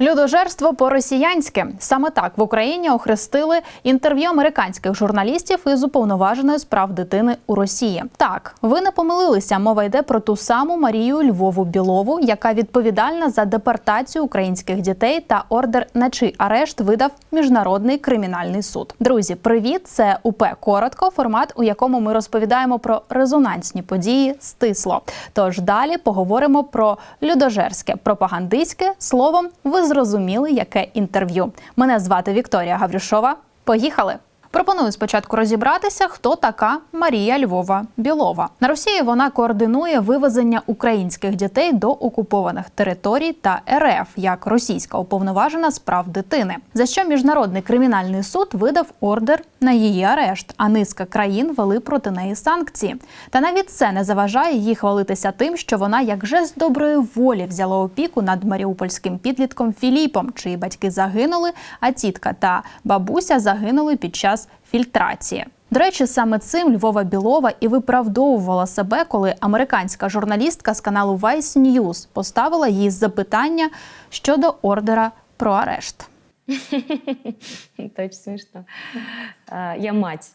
Людожерство по-росіянськи саме так в Україні охрестили інтерв'ю американських журналістів із уповноваженою з прав дитини у Росії. Так, ви не помилилися. Мова йде про ту саму Марію Львову Білову, яка відповідальна за депортацію українських дітей та ордер на чий арешт видав міжнародний кримінальний суд. Друзі, привіт! Це УП Коротко, формат, у якому ми розповідаємо про резонансні події стисло. Тож далі поговоримо про людожерське пропагандистське словом. Ви зрозуміли, яке інтерв'ю. Мене звати Вікторія Гаврюшова. Поїхали! Пропоную спочатку розібратися, хто така Марія Львова Білова. На Росії вона координує вивезення українських дітей до окупованих територій та РФ як російська уповноважена з прав дитини, за що міжнародний кримінальний суд видав ордер на її арешт, а низка країн вели проти неї санкції. Та навіть це не заважає їй хвалитися тим, що вона як жест доброї волі взяла опіку над маріупольським підлітком Філіпом, чиї батьки загинули, а тітка та бабуся загинули під час фільтрації. До речі, саме цим Львова Білова і виправдовувала себе, коли американська журналістка з каналу Vice News поставила їй запитання щодо ордера про арешт. Это очень смешно. А, Я мать.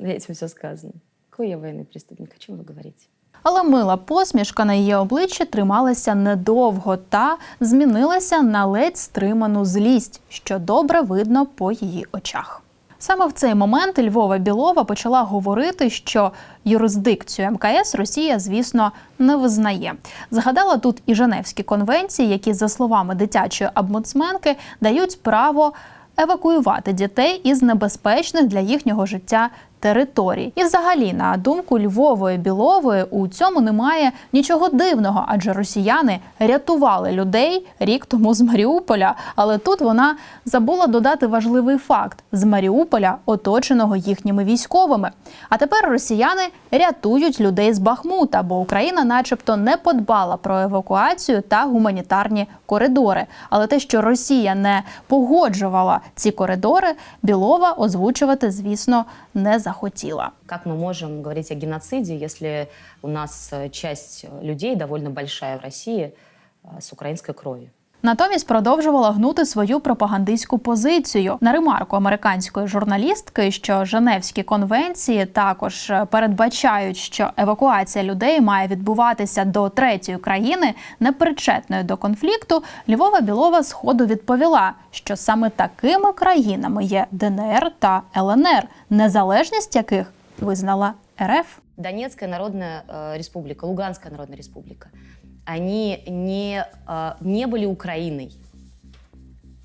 Этим все сказано. Какой я военный преступник? О чем вы говорите? Але мила посмішка на її обличчі трималася недовго та змінилася на ледь стриману злість, що добре видно по її очах. Саме в цей момент Львова Білова почала говорити, що юрисдикцію МКС Росія, звісно, не визнає. Згадала тут і Женевські конвенції, які, за словами дитячої обмуцменки, дають право евакуювати дітей із небезпечних для їхнього життя територій. І, взагалі, на думку Львової Білової, у цьому немає нічого дивного, адже росіяни рятували людей рік тому з Маріуполя. Але тут вона забула додати важливий факт: з Маріуполя, оточеного їхніми військовими. А тепер росіяни рятують людей з Бахмута, бо Україна, начебто, не подбала про евакуацію та гуманітарні коридори. Але те, що Росія не погоджувала ці коридори, Білова озвучувати, звісно, не захотіла. Как мы можем говорить о геноциде, если у нас э, часть э, людей довольно большая в России э, с украинской кровью? Натомість продовжувала гнути свою пропагандистську позицію на ремарку американської журналістки, що Женевські конвенції також е, передбачають, що евакуація людей має відбуватися до третьої країни, непричетної до конфлікту. Львова Білова сходу відповіла, що саме такими країнами є ДНР та ЛНР, незалежність яких визнала РФ. Донецкая народная э, республика, Луганская народная республика, они не, э, не были Украиной.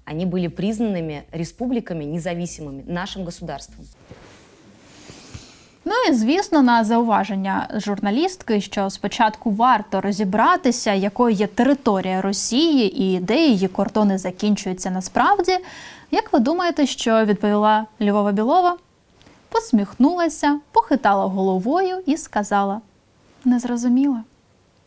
Они были признанными республиками независимыми, нашим государством. Ну і звісно, на зауваження журналістки, що спочатку варто розібратися, якою є територія Росії і де її кордони закінчуються насправді. Як ви думаєте, що відповіла Львова Білова? Посміхнулася, похитала головою і сказала: не зрозуміла.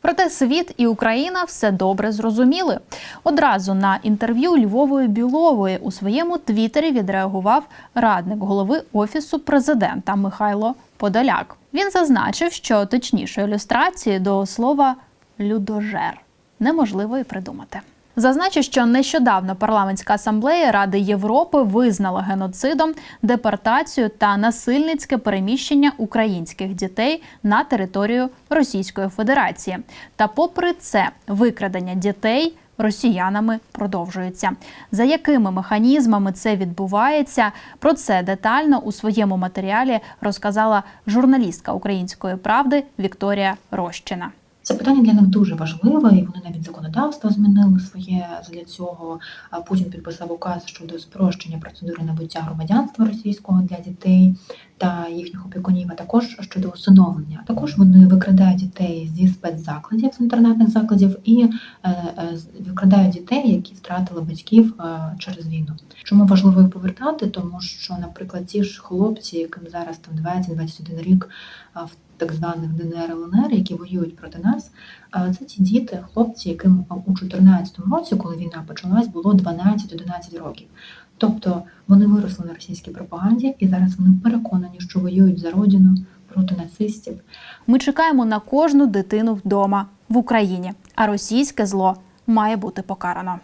Проте світ і Україна все добре зрозуміли. Одразу на інтерв'ю Львової Білової у своєму твіттері відреагував радник голови офісу президента Михайло Подоляк. Він зазначив, що точніше ілюстрації до слова людожер неможливо і придумати. Зазначу, що нещодавно парламентська асамблея Ради Європи визнала геноцидом депортацію та насильницьке переміщення українських дітей на територію Російської Федерації. Та, попри це, викрадення дітей росіянами продовжується. За якими механізмами це відбувається? Про це детально у своєму матеріалі розказала журналістка української правди Вікторія Рощина. Це питання для них дуже важливе, і вони навіть законодавство змінили своє для цього. Путін підписав указ щодо спрощення процедури набуття громадянства російського для дітей та їхніх опікунів, а також щодо усиновлення. Також вони викрадають дітей зі спецзакладів, з інтернатних закладів і е, е, викрадають дітей, які втратили батьків е, через війну. Чому важливо їх повертати? Тому що, наприклад, ті ж хлопці, яким зараз там 20-21 рік в так званих ДНР ЛНР, які воюють проти нас, це ті діти, хлопці, яким у 2014 році, коли війна почалась, було 12-11 років. Тобто вони виросли на російській пропаганді, і зараз вони переконані, що воюють за родину проти нацистів. Ми чекаємо на кожну дитину вдома в Україні, а російське зло має бути покарано.